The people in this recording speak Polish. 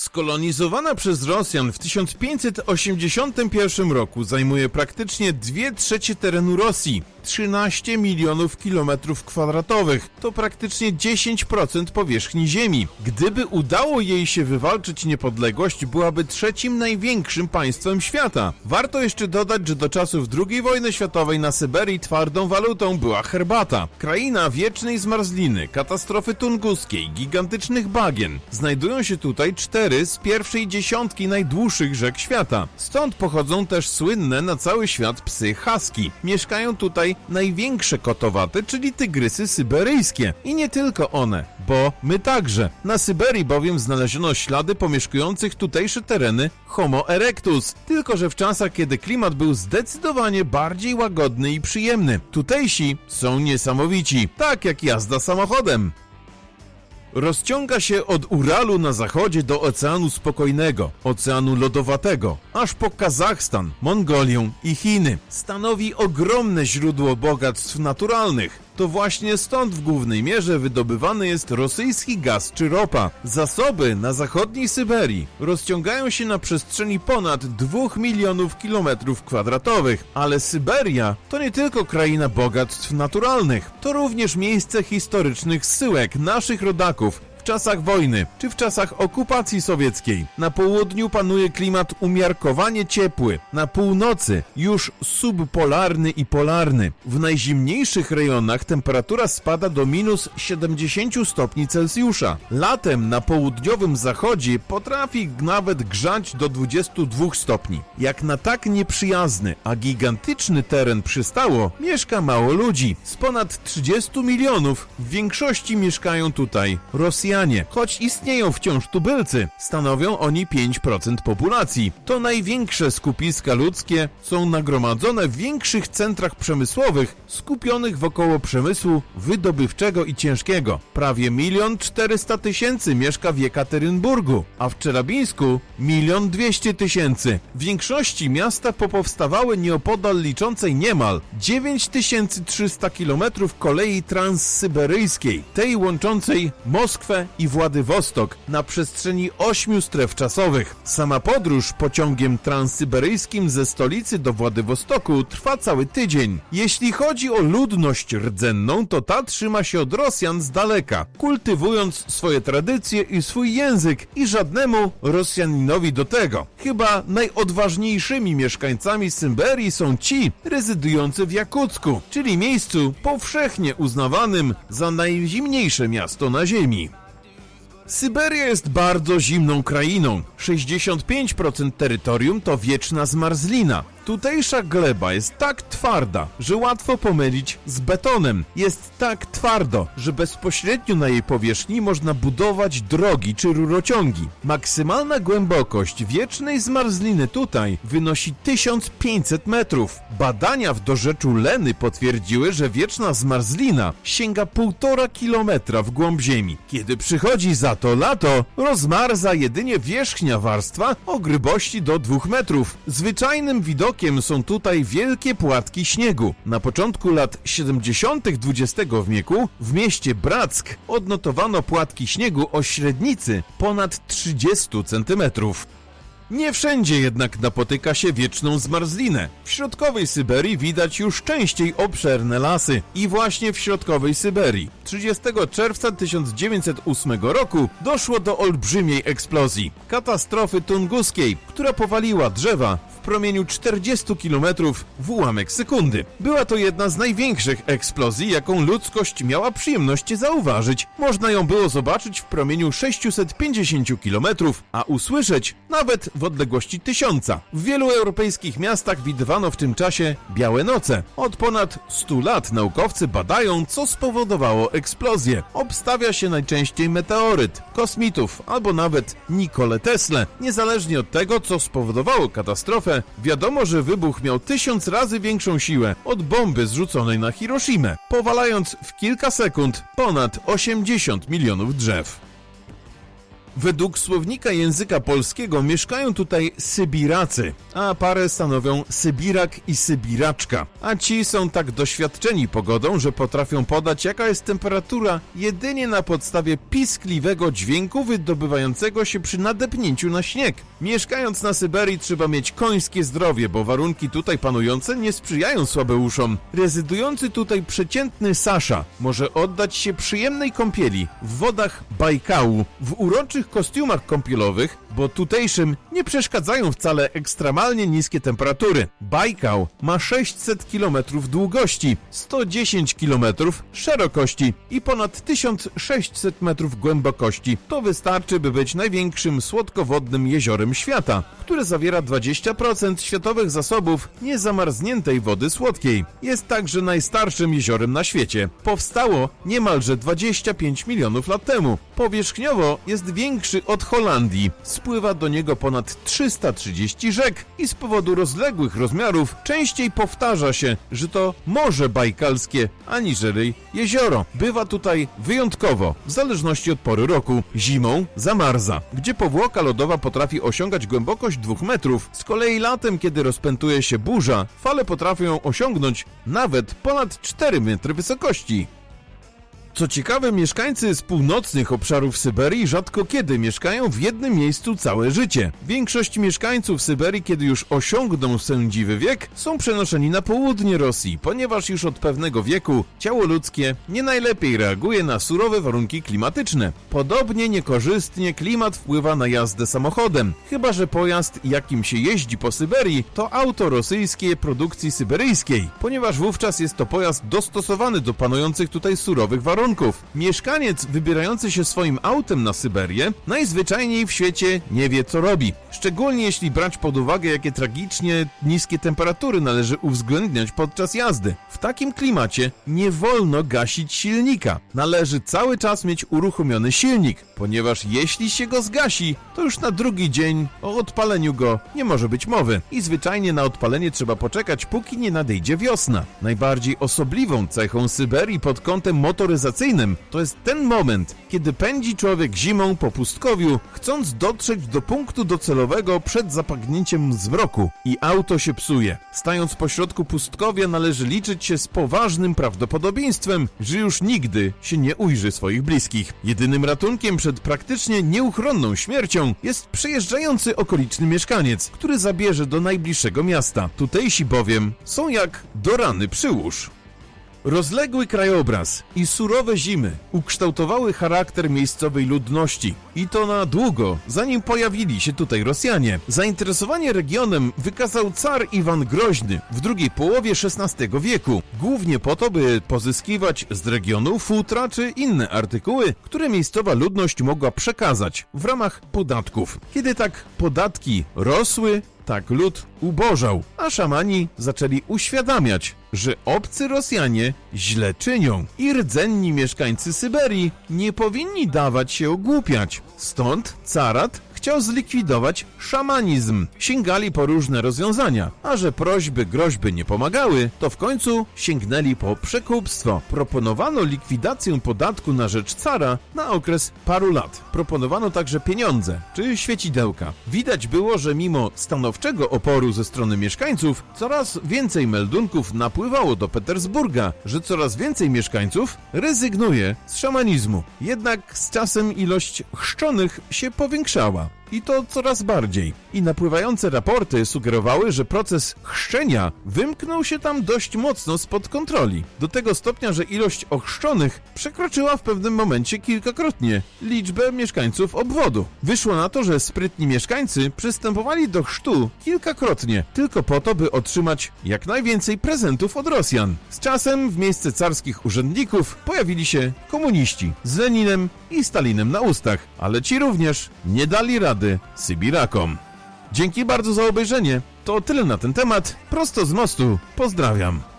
Skolonizowana przez Rosjan w 1581 roku zajmuje praktycznie 2 trzecie terenu Rosji, 13 milionów kilometrów kwadratowych. To praktycznie 10% powierzchni Ziemi. Gdyby udało jej się wywalczyć niepodległość, byłaby trzecim największym państwem świata. Warto jeszcze dodać, że do czasów II wojny światowej na Syberii twardą walutą była herbata. Kraina wiecznej zmarzliny, katastrofy tunguskiej, gigantycznych bagien. Znajdują się tutaj cztery z pierwszej dziesiątki najdłuższych rzek świata. Stąd pochodzą też słynne na cały świat psy husky. Mieszkają tutaj największe kotowate, czyli tygrysy syberyjskie. I nie tylko one, bo my także. Na Syberii bowiem znaleziono ślady pomieszkujących tutejsze tereny Homo erectus. Tylko, że w czasach, kiedy klimat był zdecydowanie bardziej łagodny i przyjemny. Tutejsi są niesamowici, tak jak jazda samochodem. Rozciąga się od Uralu na zachodzie do Oceanu Spokojnego, Oceanu Lodowatego, aż po Kazachstan, Mongolię i Chiny. Stanowi ogromne źródło bogactw naturalnych. To właśnie stąd w głównej mierze wydobywany jest rosyjski gaz czy ropa. Zasoby na zachodniej Syberii rozciągają się na przestrzeni ponad 2 milionów kilometrów kwadratowych, ale Syberia to nie tylko kraina bogactw naturalnych, to również miejsce historycznych zsyłek naszych rodaków czasach wojny czy w czasach okupacji sowieckiej. Na południu panuje klimat umiarkowanie ciepły, na północy już subpolarny i polarny. W najzimniejszych rejonach temperatura spada do minus 70 stopni Celsjusza. Latem na południowym zachodzie potrafi nawet grzać do 22 stopni. Jak na tak nieprzyjazny, a gigantyczny teren przystało, mieszka mało ludzi. Z ponad 30 milionów w większości mieszkają tutaj Rosjanie. Choć istnieją wciąż tubylcy, stanowią oni 5% populacji. To największe skupiska ludzkie są nagromadzone w większych centrach przemysłowych skupionych wokoło przemysłu wydobywczego i ciężkiego. Prawie milion 400 tysięcy mieszka w Jekaterynburgu, a w Czelabińsku milion 200 tysięcy. W większości miasta popowstawały nieopodal liczącej niemal 9300 km kolei transsyberyjskiej, tej łączącej Moskwę i Władywostok na przestrzeni ośmiu stref czasowych. Sama podróż pociągiem transsyberyjskim ze stolicy do Władywostoku trwa cały tydzień. Jeśli chodzi o ludność rdzenną, to ta trzyma się od Rosjan z daleka, kultywując swoje tradycje i swój język i żadnemu Rosjaninowi do tego. Chyba najodważniejszymi mieszkańcami Syberii są ci rezydujący w Jakucku, czyli miejscu powszechnie uznawanym za najzimniejsze miasto na Ziemi. Syberia jest bardzo zimną krainą. 65% terytorium to wieczna zmarzlina. Tutejsza gleba jest tak twarda, że łatwo pomylić z betonem. Jest tak twardo, że bezpośrednio na jej powierzchni można budować drogi czy rurociągi. Maksymalna głębokość wiecznej zmarzliny tutaj wynosi 1500 metrów. Badania w dorzeczu Leny potwierdziły, że wieczna zmarzlina sięga 1,5 kilometra w głąb ziemi. Kiedy przychodzi za to lato, rozmarza jedynie wierzchnia warstwa o grubości do 2 metrów. Zwyczajnym widokiem są tutaj wielkie płatki śniegu. Na początku lat 70. XX wieku w mieście Brack odnotowano płatki śniegu o średnicy ponad 30 centymetrów. Nie wszędzie jednak napotyka się wieczną zmarzlinę. W środkowej Syberii widać już częściej obszerne lasy. I właśnie w środkowej Syberii 30 czerwca 1908 roku doszło do olbrzymiej eksplozji, katastrofy tunguskiej, która powaliła drzewa w promieniu 40 km w ułamek sekundy. Była to jedna z największych eksplozji, jaką ludzkość miała przyjemność zauważyć. Można ją było zobaczyć w promieniu 650 km, a usłyszeć nawet w odległości tysiąca. W wielu europejskich miastach widywano w tym czasie białe noce. Od ponad 100 lat naukowcy badają, co spowodowało eksplozję. Obstawia się najczęściej meteoryt, kosmitów albo nawet Nikole Tesla. Niezależnie od tego, co spowodowało katastrofę, wiadomo, że wybuch miał tysiąc razy większą siłę od bomby zrzuconej na Hiroshimę, powalając w kilka sekund ponad 80 milionów drzew. Według słownika języka polskiego mieszkają tutaj Sybiracy, a parę stanowią Sybirak i Sybiraczka. A ci są tak doświadczeni pogodą, że potrafią podać jaka jest temperatura jedynie na podstawie piskliwego dźwięku wydobywającego się przy nadepnięciu na śnieg. Mieszkając na Syberii trzeba mieć końskie zdrowie, bo warunki tutaj panujące nie sprzyjają słabeuszom. Rezydujący tutaj przeciętny Sasza może oddać się przyjemnej kąpieli w wodach Bajkału, w uroczych kostiumach kąpielowych, bo tutejszym nie przeszkadzają wcale ekstremalnie niskie temperatury. Bajkał ma 600 km długości, 110 km szerokości i ponad 1600 metrów głębokości. To wystarczy, by być największym słodkowodnym jeziorem świata, które zawiera 20% światowych zasobów niezamarzniętej wody słodkiej. Jest także najstarszym jeziorem na świecie. Powstało niemalże 25 milionów lat temu. Powierzchniowo jest większy od Holandii. Spływa do niego ponad 330 rzek i z powodu rozległych rozmiarów częściej powtarza się, że to Morze Bajkalskie, aniżeli jezioro. Bywa tutaj wyjątkowo, w zależności od pory roku. Zimą zamarza, gdzie powłoka lodowa potrafi osiągać głębokość 2 metrów. Z kolei latem, kiedy rozpętuje się burza, fale potrafią osiągnąć nawet ponad 4 metry wysokości. Co ciekawe, mieszkańcy z północnych obszarów Syberii rzadko kiedy mieszkają w jednym miejscu całe życie. Większość mieszkańców Syberii, kiedy już osiągną sędziwy wiek, są przenoszeni na południe Rosji, ponieważ już od pewnego wieku ciało ludzkie nie najlepiej reaguje na surowe warunki klimatyczne. Podobnie niekorzystnie klimat wpływa na jazdę samochodem, chyba że pojazd, jakim się jeździ po Syberii, to auto rosyjskie produkcji syberyjskiej, ponieważ wówczas jest to pojazd dostosowany do panujących tutaj surowych warunków. Mieszkaniec wybierający się swoim autem na Syberię najzwyczajniej w świecie nie wie co robi. Szczególnie jeśli brać pod uwagę jakie tragicznie niskie temperatury należy uwzględniać podczas jazdy. W takim klimacie nie wolno gasić silnika. Należy cały czas mieć uruchomiony silnik, ponieważ jeśli się go zgasi, to już na drugi dzień o odpaleniu go nie może być mowy. I zwyczajnie na odpalenie trzeba poczekać, póki nie nadejdzie wiosna. Najbardziej osobliwą cechą Syberii pod kątem to jest ten moment, kiedy pędzi człowiek zimą po pustkowiu, chcąc dotrzeć do punktu docelowego przed zapadnięciem zmroku i auto się psuje. Stając pośrodku pustkowia należy liczyć się z poważnym prawdopodobieństwem, że już nigdy się nie ujrzy swoich bliskich. Jedynym ratunkiem przed praktycznie nieuchronną śmiercią jest przejeżdżający okoliczny mieszkaniec, który zabierze do najbliższego miasta. Tutejsi bowiem są jak do rany przyłóż. Rozległy krajobraz i surowe zimy ukształtowały charakter miejscowej ludności i to na długo, zanim pojawili się tutaj Rosjanie. Zainteresowanie regionem wykazał car Iwan Groźny w drugiej połowie XVI wieku, głównie po to, by pozyskiwać z regionu futra czy inne artykuły, które miejscowa ludność mogła przekazać w ramach podatków. Kiedy tak podatki rosły, tak lud ubożał, a szamani zaczęli uświadamiać, że obcy Rosjanie źle czynią i rdzenni mieszkańcy Syberii nie powinni dawać się ogłupiać. Stąd carat chciał zlikwidować szamanizm. Sięgali po różne rozwiązania, a że prośby, groźby nie pomagały, to w końcu sięgnęli po przekupstwo. Proponowano likwidację podatku na rzecz cara na okres paru lat. Proponowano także pieniądze, czy świecidełka. Widać było, że mimo stanowczego oporu ze strony mieszkańców, coraz więcej meldunków napływało do Petersburga, że coraz więcej mieszkańców rezygnuje z szamanizmu. Jednak z czasem ilość chrzczonych się powiększała. out. I to coraz bardziej. I napływające raporty sugerowały, że proces chrzczenia wymknął się tam dość mocno spod kontroli. Do tego stopnia, że ilość ochrzczonych przekroczyła w pewnym momencie kilkakrotnie liczbę mieszkańców obwodu. Wyszło na to, że sprytni mieszkańcy przystępowali do chrztu kilkakrotnie, tylko po to, by otrzymać jak najwięcej prezentów od Rosjan. Z czasem w miejsce carskich urzędników pojawili się komuniści z Leninem i Stalinem na ustach, ale ci również nie dali rady Sybirakom. Dzięki bardzo za obejrzenie. To tyle na ten temat. Prosto z mostu. Pozdrawiam.